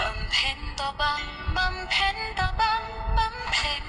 บำเพ็ญต่อบำบำเพ็ญต่อบำบำเพ็ญ